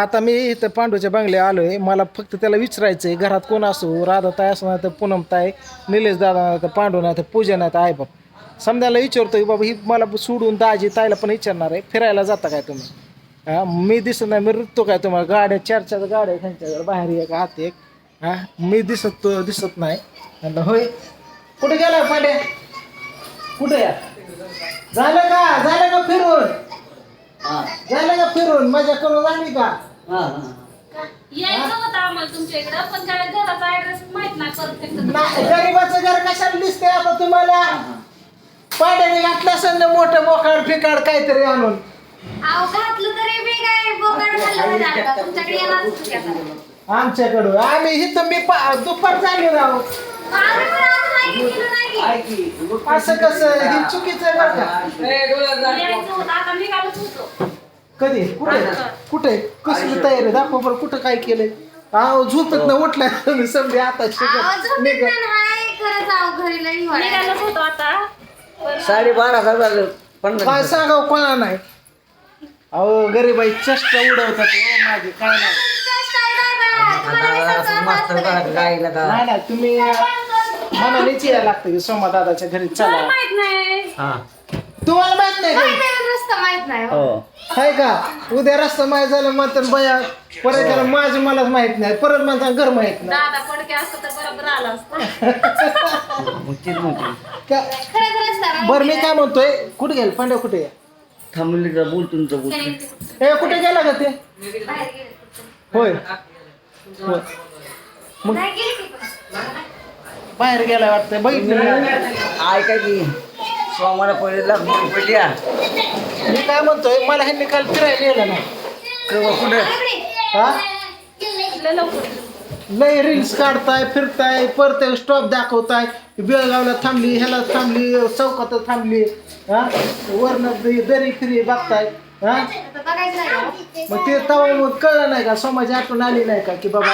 आता मी इथं पांडूच्या बंगले आहे मला फक्त त्याला विचारायचं आहे घरात कोण असो राधा ताय असो नाही तर पूनम ताय निलेश दादा नाही तर पांडू नाही तर पूजा नाही तर आई बाप. समजायला विचारतो आहे बाबा ही मला सोडून दाजी ताईला पण विचारणार आहे. फिरायला जाता काय तुम्ही? हां मी दिसत नाही मी रुततो काय तुम्हाला? गाड्या चार चार गाड्या त्यांच्याकडे बाहेर एक आत एक. हा मी दिसत तो दिसत नाही. म्हणलं होय. कुठे गेला पाड्या? कुठे या? झालं का? झालं का फिरून? झालं का फिरून? मजा करून झाली का? यायचं होतं आम्हाला तुमच्या इकडं पण काय घराचा ऍड्रेस माहीत नाही परफेक्ट नाही, गरीबाचं घर कशाला दिसते आता तुम्हाला? पाड्याने घातलं असेल ना मोठं मोकाड फिकाड काहीतरी आणून. अहो घातलं तरी मी काय बोकड खाल्लं नाही आता. तुमच्याकडे येणारच होते आता. आमच्याकडं आम्ही इथं मी पा- दुपार झाली राहू. आम्ही पण आज माहिती दिलं नाही. असं कसं हे चुकीचं आहे बरं का? यायचं होतं. आता निघालच होतो. कधी? कुठे? कुठे? कसली तयारी दाखव बरं कुठं काय केलंय? अहो झोपत ना उठलाय तुम्ही समजे आता अहो, झोपेत निघा. नाही, हाय, खरंच अहो, घरी लई हिवाळा आहे. निघालच होतो आता. पण साडेबारा हजार पन्नास काय सांगाव कोणा नाही? अहो गरीबाई चष्ट उडवतात हो माझे काय नाही. कष्ट आहे. तुम्हाला मास्तर का नाही तुम्ही मनानेच यायला लागतं की सोमा दादाच्या घरी चला. माहीत नाही. हा. तुम्हाला माहीत नाही माहीत का आहे, रस्ता माहीत नाही हो. हो. हाय का? उद्या रस्ता माहीत झालं म्हणतात बया परत त्याला माझं मलाच माहीत नाही. परत म्हणतात घर माहीत नाही. दादा पडके असतं तर बरोबर आला असतं. मग तेच म्हणते का- खरंच रस्ता माहीत बरं मी काय म्हणतोय? कुठे गेल? पांड्या कुठे आहे? थांबली तर बोल तुमचं बोल. ए कुठे गेला का ते? बाहेर गेले. होय. होय. मग? नाही गेले की पण. बाहेर गेला वाटतं बघितलं. ऐका की सोमाला पहिले लाख रुपये द्या मी काय म्हणतोय मला ह्यांनी काल फिरायला गेलं ना केव्हा कुठे. हा? लय रील्स काढताय फिरताय परत स्टॉप दाखवताय. बेळगावला थांबली ह्याला थांबली चौकात थांबली हा? वरनं दरी फिरी बघताय आता बघायचं नाही हो. मग ते तवा मग कळलं नाही का? समाज आठवण आली नाही का की बाबा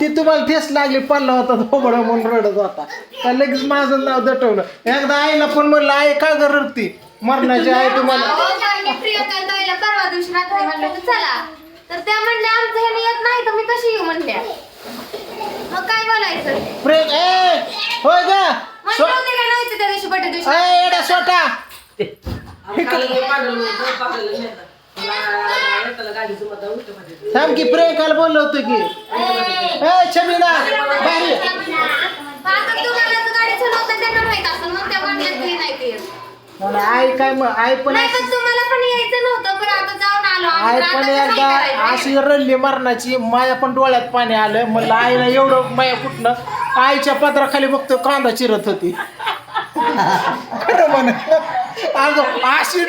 ती तुम्हाला ठेस लागली पडला होता धोबडा म्हणून रडत होता. का लगेच माझं नाव दटवलं. एकदा आईला पण म्हणलं आई का ग रडती? मरणाची आई तुम्हाला प्रियंका ताईला परवा दिवशी रात्री म्हणलं होतं चला. तर त्या म्हणल्या आमचं ह्याने येत नाही तर मी कशी येऊ म्हणल्या. मग काय बोलायचं? प्रेम ए होय ग. म्हणलं होते का नव्हते त्या दिवशी बड्डे दिवशी? ए एडा सोटा. थांब की प्रियंकाला बोललो होतो की. ए छबिना बाहेर ये. आई काय मग आई पण नाही अशी- पण तुम्हाला पण यायचं नव्हतं पण आता जाऊन आलो आम्ही. आई पण एकदा? अशी रडली मरणाची माया पण डोळ्यात पाणी आलं. म्हणलं आईला एवढं माया कुठनं? आईच्या पत्राखाली बघतो कांदा चिरत होती. खरं म्हण. अगं अशी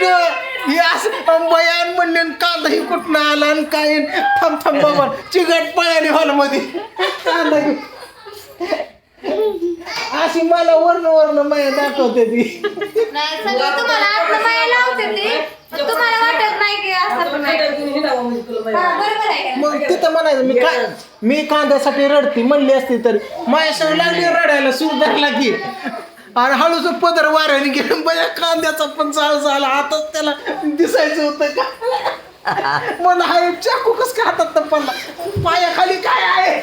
ही असं बयान म्हणले आणि कांदा ही कुठनं आला आणि काय? थांब थांब बाबा. चिकट पळाली हॉलमध्ये. कांदा. अशी मला वर्ण वर्ण माया दाखवते ती. नाही सगळं तुम्हाला आतलं माया लावते ते. पण तुम्हाला वाटत नाही की असं पण नाही. हा, बरोबर आहे का? मग तिथं म्हणायचं मी काय मी कांद्यासाठी रडते म्हणली असती तर. माझ्या लागली रडायला सुरू की. आणि हळूच पदर वाऱ्याने गेलं. बया कांद्याचा पण चाळ झाला. आताच त्याला दिसायचं होतं का? मला हा एक चाकू कस का हातात पडला? पायाखाली काय आहे.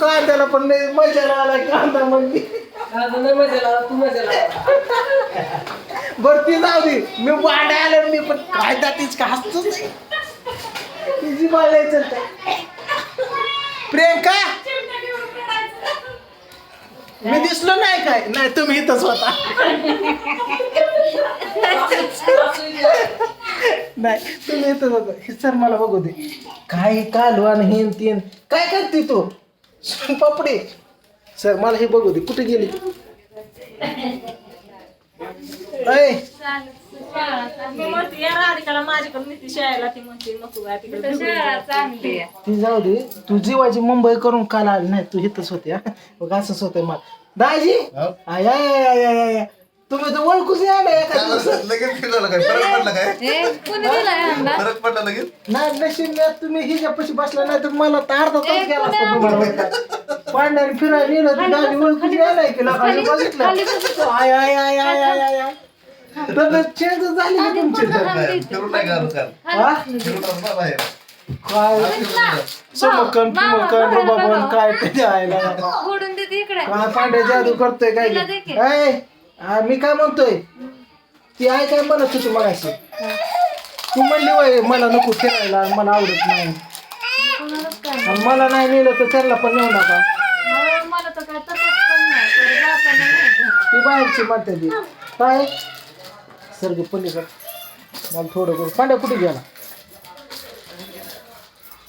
कांद्याला पण नाही मजा आला कांदा म्हणजे. बर ती जाऊ दे. मी वाड्या आलं मी पण काय जातीच का हसतोच नाही. तिची बोलायचं काय प्रियंका? मी दिसलो नाही काय? नाही तुम्ही इथंच होता. नाही तुम्ही इथंच होता. हे सर मला बघू दे. काय कालवान आणि हेन तीन. काय करते तू? पपडे सर मला हे बघू दे. कुठे गेली? अय ती शाळेला ती म्हणते नको बाय तिकडे शाळा चांगली आहे. ती जाऊ दे. तू जीवाची मुंबई करून काल आली नाही तू इथंच होते हा? बघ असंच होतंय मला. दाजी! आय, आय, आय, आय, आय, आय. तुम्ही तर ओळखूच यायला एका काय दिवसात. झालं? लगेच फिरवलं काय? फरक पडला काय? हे कोणी दिलाय ह्यांना? फरक पडला लगेच? नाही नशीब नाही तुम्ही हिच्यापाशी बसला नाही तर मला तर अर्धा तास गेला असता तुम्हाला पांढऱ्याने फिरायला नेलं तर ओळखून यायला की लोकांनी बघितलं? आय आय आय आय आय आय आय. तर चेंज झाली ना तुमची? तर नाही, फिरून नाही घालू काल हा? फिरून असं बाहेर काय रुबाबन ते द्यायला फोडून देते इकडे. काय पांढऱ्या जादू करतोय काय? तिला दे की. ऐ, हा, मी काय म्हणतोय? ती आहे काय म्हणत होती मगाशी? तू म्हणली वय मला नको फिरायला मला आवडत नाही. कोणालाच काय आणि मला नाही नेलं तर त्यांना पण नेऊ नका. मला- मला तर काय तसंच पण नाही तर जाताना नाही. ती बाहेरची म्हणते ती. काय? सर्ग पलीकड. मला थोडं करू. पांड्या कुठे गेला?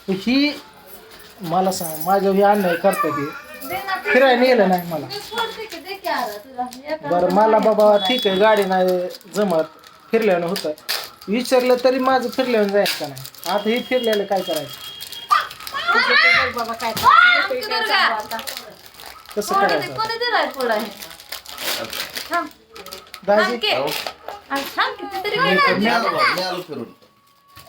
ही मला सांग माझ्या ही अन्याय करते ती ते. फिरायला नेलं नाही मला. बरं मला बाबा ठीक आहे गाडी नाही जमत फिरल्यानं होतं. विचारलं तरी माझं फिरल्यानं जायचं का नाही? आता ही फिरलेलं काय करायचं? बाबा काय? कसं. करायचं हे? दाजी? मी. आलो बा,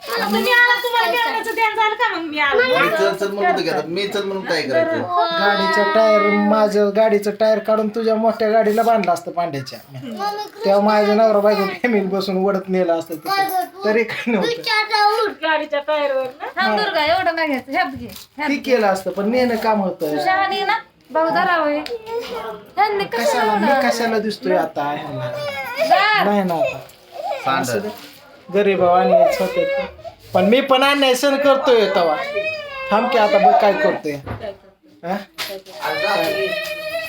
मी आलो फिरून तुम्ही आला तुम्हाला मिळवण्याचं ध्यान झालं का? मग मी आलो. मी चल चल म्हणून होतो की आता मी चल म्हणून काय करायचं? गाडीचं टायर माझं गाडीचं टायर काढून तुझ्या मोठ्या गाडीला बांधलं असतं पांड्याच्या तेव्हा माझ्या नवरा बायको फॅमिली बसून वडत नेलं असतं तिथं. तरी काय नव्हतं. गाडीच्या टायरवर ना? थांब दुर्गा एवढं नाही घ्यायचं. ह्यात घे ह्यात ती केलं असतं पण नेणं काम होतं. शहाणी ना भाऊ धरावं हे. ह्यांनी कशाला कशाला मी कशाला दिसतोय आता? जा. नाही ना आता. गरीब आणि होते. पण मी पण अन्याय सण करतोय तवा. थांब की आता बघ काय करतोय. हा?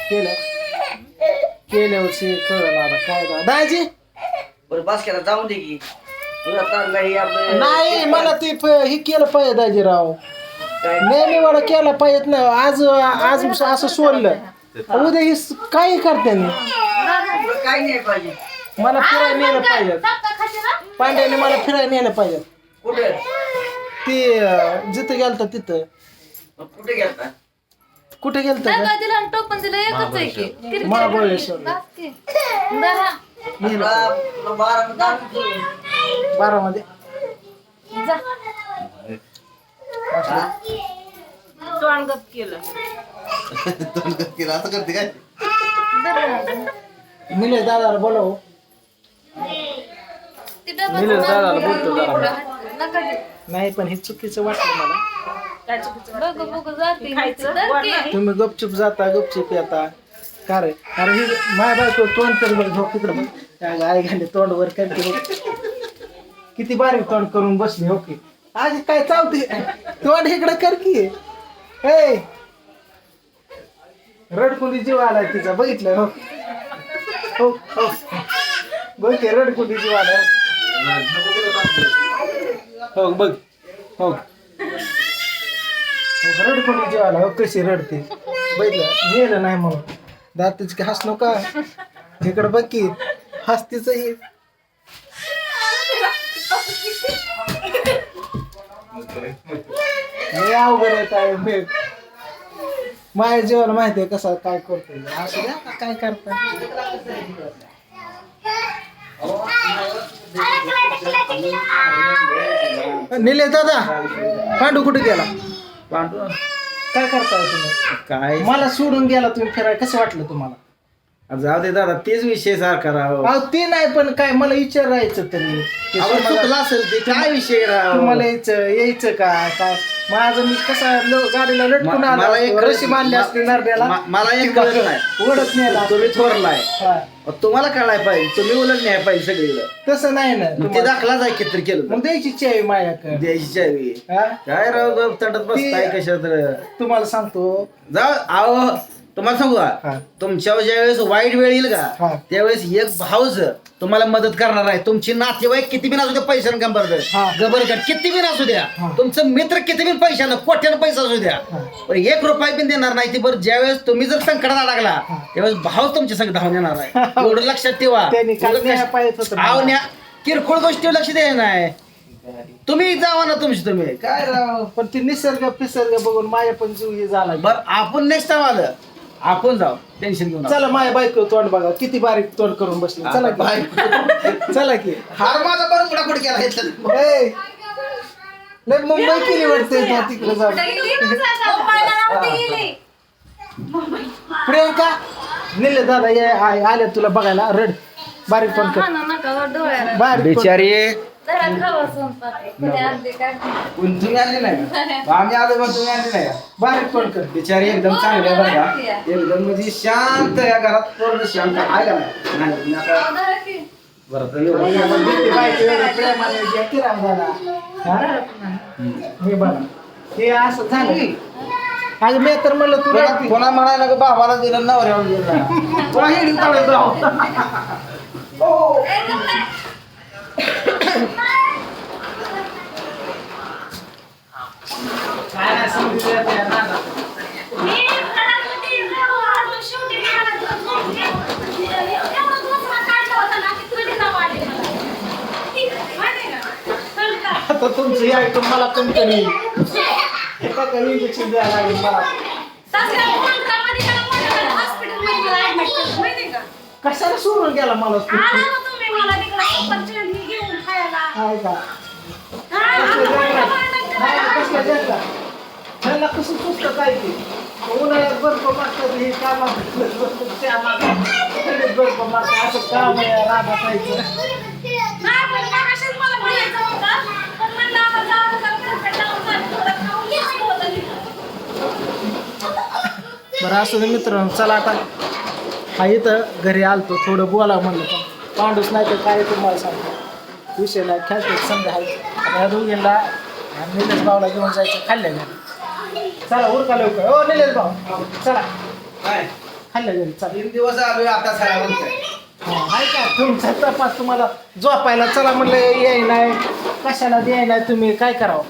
केलं? केल्या वर्षी कळलं आता काय बा. दाजी? बरं बस केला जाऊन दे की. हे आपलं नाही मला ते प- हे केलं पाहिजे दाजीराव. काय? नेहमी मला केलं पाहिजे ना. आज आज असं सोडलं. उद्या हे स- काही करते तुला काय नाही पाहिजे. मला फिरायला नेलं पाहिजे. ना? पांड्याने मला फिरायला नेलं पाहिजे. कुठे? ते अं, जिथं गेलत तिथं. कुठे गेलता? कुठे गेलत धक्का दिला आणि टोपण दिलं एकच आहे की. महाबळेश्वर. बस की. धरा. तुला तुला बारा जा. तोंड गप केलं. तोंड केलं. असं करते काय? धरा. निलेश दादाला बोलव. निलेश दादाला बोलतो जरा. नका देऊ. नाही पण हे चुकीचं वाटलं मला. काय चुकीचं खायचं? वर. नाही. तुम्ही गपचूप जाता गपचूप येता. का रे? अरे ही माय बायको तोंड तर बघ झोप तिकडं बघ. त्या गाय घाले तोंड वर करते बघ. किती बारीक तोंड करून बसली हो की. आज काय चावते? तोंड इकडं कर की. हे रडकुंडी जीव आलाय तिचा बघितलं हो? हो हो. बघ रडकुंडी जीव आलाय. हो बघ. हो. हो रड जीव जेवायला. हो कशी रडते. बघितलं? नेलं नाही म्हणून. दातच की हसलो का इकडं बघ की हसतीच हे अवघड आहे काय माझ्या जेवायला माहिती आहे कसा काय करतोय. असं द्या काय करता निलेश दादा पांडू कुठे गेला? पांडू? काय करताय तुम्ही? काय? मला सोडून गेला तुम्ही फिरायला. कसं वाटलं तुम्हाला? जाऊ दे दादा तेच विषय सारखा राव अहो ते नाही पण काय मला विचारायचं तरी. ते अहो, तुम्हाला- चुकलं असेल ते काय विषय राव? तुम्हाला यायचं यायचं का? काय? माझं मी कसा लो- गाडीला लटकून म- आलो मला एक. रशी बांधली म- असते नरड्याला. म- मला एक कळत नाही. ओढत नेला तुम्ही थोरलाय. हा. अहो, तुम्हाला कळाय पाहिजे. तुम्ही उलट न्याय पाहिजे सगळीकडं. तसं नाही ना मग ते तुम्हाला- दाखला जाय किती केलं मग द्यायची चावी माझ्याकडे. द्यायची चावी. हा? काय राव गप तटत बसताय ते- कशात? तुम्हाला सांगतो. जाऊ आहो. तुम्हाला सांगू. का तुमच्यावर ज्यावेळेस वाईट वेळ येईल. का त्यावेळेस एक भाऊच तुम्हाला मदत करणार आहे तुमची नातेवाईक किती बिन असू द्या पैशानं काम. करत गबरगट किती बिन असू द्या. तुमचं मित्र किती बिन पैशानं कोट्यानं पैसा असू द्या. पण एक रुपया बिन देणार नाही ते बरं ज्यावेळेस तुम्ही जर संकटात लागला हा. त्यावेळेस भाऊ तुमच्या संग धावून येणार आहे एवढं लक्षात ठेवा. न्या- किरकोळ गोष्टीवर लक्ष द्यायला नाही तुम्ही जावा ना तुमची तुम्ही काय राव पण ती निसर्ग पिसर्ग बघून माझ्या पण जीव हे झाला बर आपण नेक्स्ट टाइम आलं आपण जाऊ. टेन्शन घेऊन चला माझ्या बायको तोंड बघा. किती बारीक तोंड करून बसली. चला की. चला की. हार माझा बरं कुठं कुठे गेला घेतलं ए, लय मुंबई केली वाटते तू. तिकडे जाऊन. प्रियंका निले दादा ये आय- आले तुला बघायला. रड. बारीक फोन कर. बारीक बिचारी. तुम्ही आणली नाही का? आम्ही आलो तुम्ही आणली नाही का? बारीक फोन कर. बिचारी एकदम चांगली बरं का एकदम म्हणजे शांत या घरात. पूर्ण शांत. आहे का नाही? बरं तर एवढं हा? हे हे असं झालं मी तर म्हणलं तू कोणा- म्हणायला का बाबाला दिलं नवऱ्याला दिलं. कोणा हिडी काढत राहू काय नाही समजून येत नाही, नाना. आता तुमचं हे ऐकून मला कंपनी इंजेक्शन द्यायला लागेल मला? कशाला सोडून गेला मला? हाय का? कसं ते? उन्हाळ्यात बर्फ मागतात हे काम त्या मागतात थंडीत बर्फ मागतात असं काम आहे बरं असं मित्रांनो चला आता. हा इथं घरी आलतो थोडं बोला म्हणलं. पण पांडूच नाही तर काय तुम्हाला सांगतो विषय नाही खेळतो समजा आहे. आता ह्या दोघींना आणि निलेश भाऊला घेऊन जायचं खाल्ल्या घरी. चला उरका लवकर. ओ निलेश भाऊ. चला. काय? खाल्ल्या घरी चला. तीन दिवस आलोय आता सगळ्या हा, हाय का? तुमचा तपास तुम्हाला झोपायला चला म्हणलं याय नाही कशाला द्याय नाही तुम्ही? काय करावं?